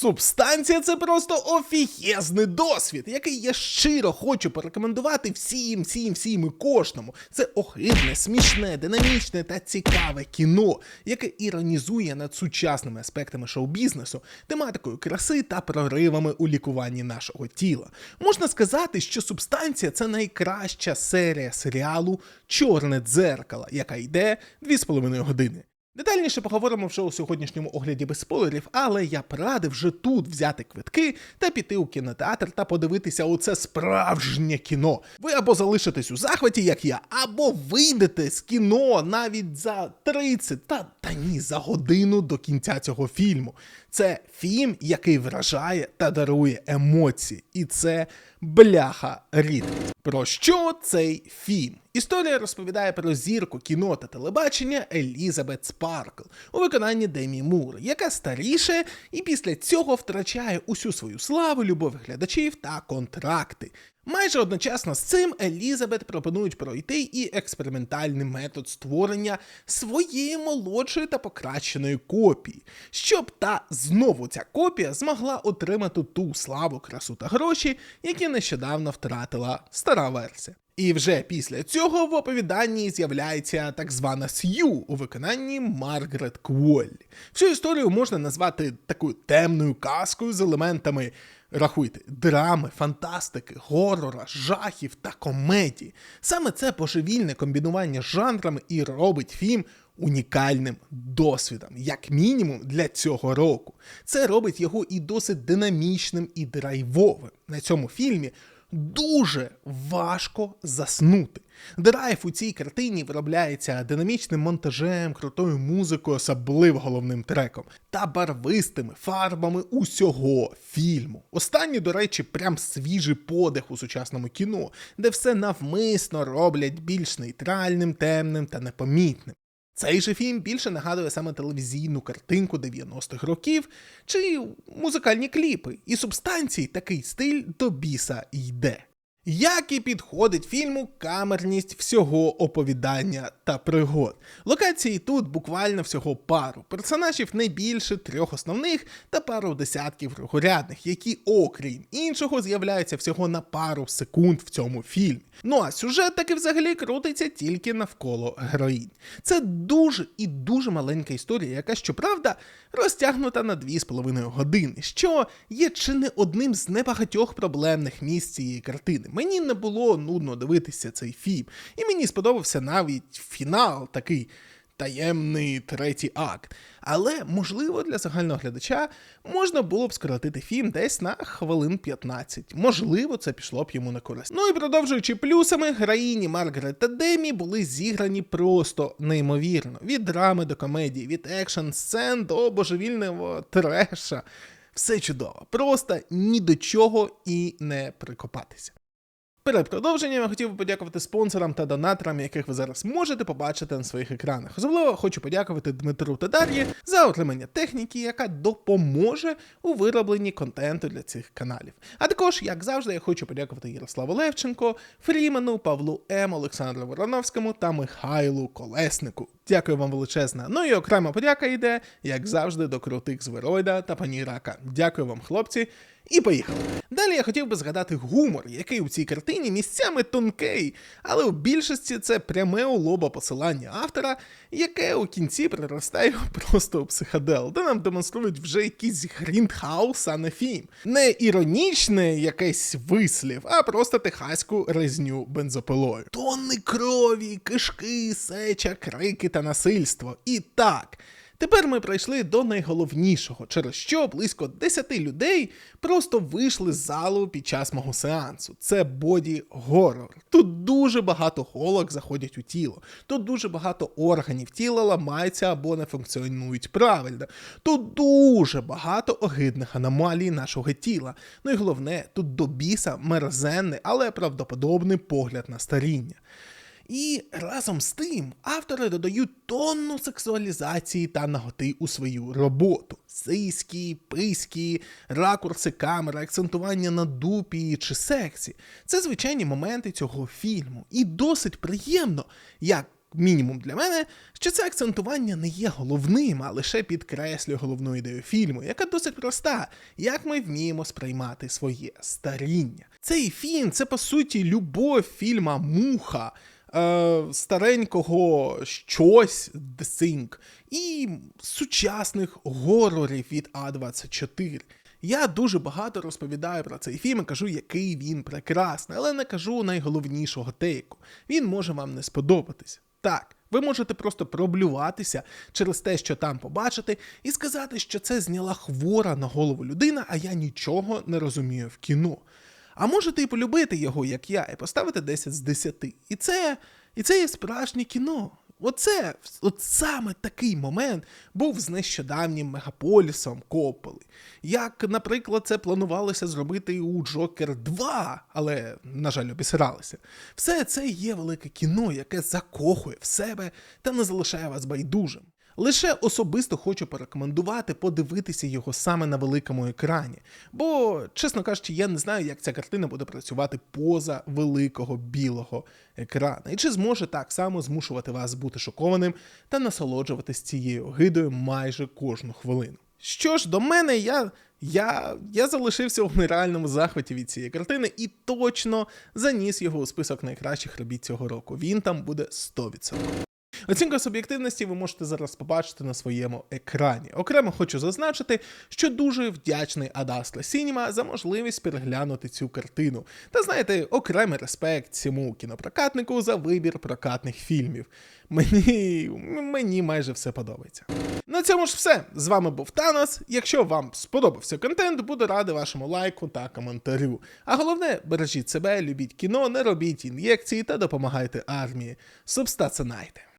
Субстанція це просто офігезний досвід, який я щиро хочу порекомендувати всім, всім, всім і кожному. Це охидне, смішне, динамічне та цікаве кіно, яке іронізує над сучасними аспектами шоу-бізнесу, тематикою краси та проривами у лікуванні нашого тіла. Можна сказати, що субстанція це найкраща серія серіалу Чорне дзеркало, яка йде 2,5 години. Детальніше поговоримо вже у сьогоднішньому огляді без спойлерів, але я б радив вже тут взяти квитки та піти у кінотеатр та подивитися у це справжнє кіно. Ви або залишитесь у захваті, як я, або вийдете з кіно навіть за 30 та, та ні, за годину до кінця цього фільму. Це фільм, який вражає та дарує емоції, і це бляха рідкість. Про що цей фільм? Історія розповідає про зірку кіно та телебачення Елізабет Спаркл у виконанні Демі Мур, яка старіше і після цього втрачає усю свою славу, любов глядачів та контракти. Майже одночасно з цим Елізабет пропонують пройти і експериментальний метод створення своєї молодшої та покращеної копії, щоб та знову ця копія змогла отримати ту славу, красу та гроші, які нещодавно втратила стара версія. І вже після цього в оповіданні з'являється так звана Сью у виконанні Маргарет Кволлі. Всю історію можна назвати такою темною казкою з елементами. Рахуйте, драми, фантастики, горора, жахів та комедії. Саме це божевільне комбінування з жанрами і робить фільм унікальним досвідом, як мінімум для цього року. Це робить його і досить динамічним і драйвовим. На цьому фільмі дуже важко заснути. Драйв у цій картині виробляється динамічним монтажем, крутою музикою, особливо головним треком, та барвистими фарбами усього фільму. Останні, до речі, прям свіжий подих у сучасному кіно, де все навмисно роблять більш нейтральним, темним та непомітним. Цей же фільм більше нагадує саме телевізійну картинку 90-х років чи музикальні кліпи, і субстанції такий стиль до біса йде. Як і підходить фільму камерність всього оповідання та пригод. Локації тут буквально всього пару. Персонажів не більше трьох основних та пару десятків другорядних, які, окрім іншого, з'являються всього на пару секунд в цьому фільмі. Ну а сюжет таки взагалі крутиться тільки навколо героїнь. Це дуже і дуже маленька історія, яка, щоправда, розтягнута на 2,5 години, що є чи не одним з небагатьох проблемних місць цієї картини. Мені не було нудно дивитися цей фільм, і мені сподобався навіть фінал такий. Таємний третій акт. Але, можливо, для загального глядача можна було б скоротити фільм десь на хвилин 15. Можливо, це пішло б йому на користь. Ну і продовжуючи плюсами, героїні Маргарет та Демі були зіграні просто неймовірно. Від драми до комедії, від екшн сцен до божевільного треша. Все чудово, просто ні до чого і не прикопатися. Перед продовженням я хотів би подякувати спонсорам та донаторам, яких ви зараз можете побачити на своїх екранах. Особливо хочу подякувати Дмитру та Дар'ї за отримання техніки, яка допоможе у виробленні контенту для цих каналів. А також, як завжди, я хочу подякувати Ярославу Левченко, Фрімену, Павлу М, Олександру Вороновському та Михайлу Колеснику. Дякую вам величезна. Ну і окрема подяка йде, як завжди, до крутих Звероїда та пані Рака. Дякую вам, хлопці. І поїхали. Далі я хотів би згадати гумор, який у цій картині місцями тонкий, але у більшості це пряме у лоба посилання автора, яке у кінці приростає просто у психодел, де нам демонструють вже якийсь гріндхаус, а не фільм. Не іронічне якесь вислів, а просто техаську резню бензопилою. Тонни крові, кишки, сеча, крики та насильство. І так. Тепер ми прийшли до найголовнішого, через що близько 10 людей просто вийшли з залу під час мого сеансу. Це боді горор. Тут дуже багато холок заходять у тіло, тут дуже багато органів тіла ламаються або не функціонують правильно. Тут дуже багато огидних аномалій нашого тіла. Ну і головне, тут до біса мерзенний, але правдоподобний погляд на старіння. І разом з тим автори додають тонну сексуалізації та наготи у свою роботу: сиські, пиські, ракурси камери, акцентування на дупі чи сексі. Це звичайні моменти цього фільму. І досить приємно, як мінімум для мене, що це акцентування не є головним, а лише підкреслює головну ідею фільму, яка досить проста, як ми вміємо сприймати своє старіння. Цей фільм це по суті любов фільма Муха. Е, старенького щось The Thing і сучасних горорів від А24. Я дуже багато розповідаю про цей фільм і кажу, який він прекрасний, але не кажу найголовнішого тейку. Він може вам не сподобатись. Так, ви можете просто проблюватися через те, що там побачите, і сказати, що це зняла хвора на голову людина, а я нічого не розумію в кіно. А можете і полюбити його, як я, і поставити 10 з 10. І це, і це є справжнє кіно. Оце, от саме такий момент був з нещодавнім мегаполісом Копполи. Як, наприклад, це планувалося зробити у Джокер 2, але, на жаль, обісралися. Все це є велике кіно, яке закохує в себе та не залишає вас байдужим. Лише особисто хочу порекомендувати подивитися його саме на великому екрані, бо, чесно кажучи, я не знаю, як ця картина буде працювати поза великого білого екрана, і чи зможе так само змушувати вас бути шокованим та насолоджуватись цією гидою майже кожну хвилину. Що ж до мене, я. Я, я залишився у нереальному захваті від цієї картини і точно заніс його у список найкращих робіт цього року. Він там буде 100%. Оцінка суб'єктивності ви можете зараз побачити на своєму екрані. Окремо хочу зазначити, що дуже вдячний Adastra Cinema за можливість переглянути цю картину. Та знаєте, окремий респект цьому кінопрокатнику за вибір прокатних фільмів. Мені, мені майже все подобається. На цьому ж все. З вами був Танос. Якщо вам сподобався контент, буду радий вашому лайку та коментарю. А головне, бережіть себе, любіть кіно, не робіть ін'єкції та допомагайте армії. Субстацинайте.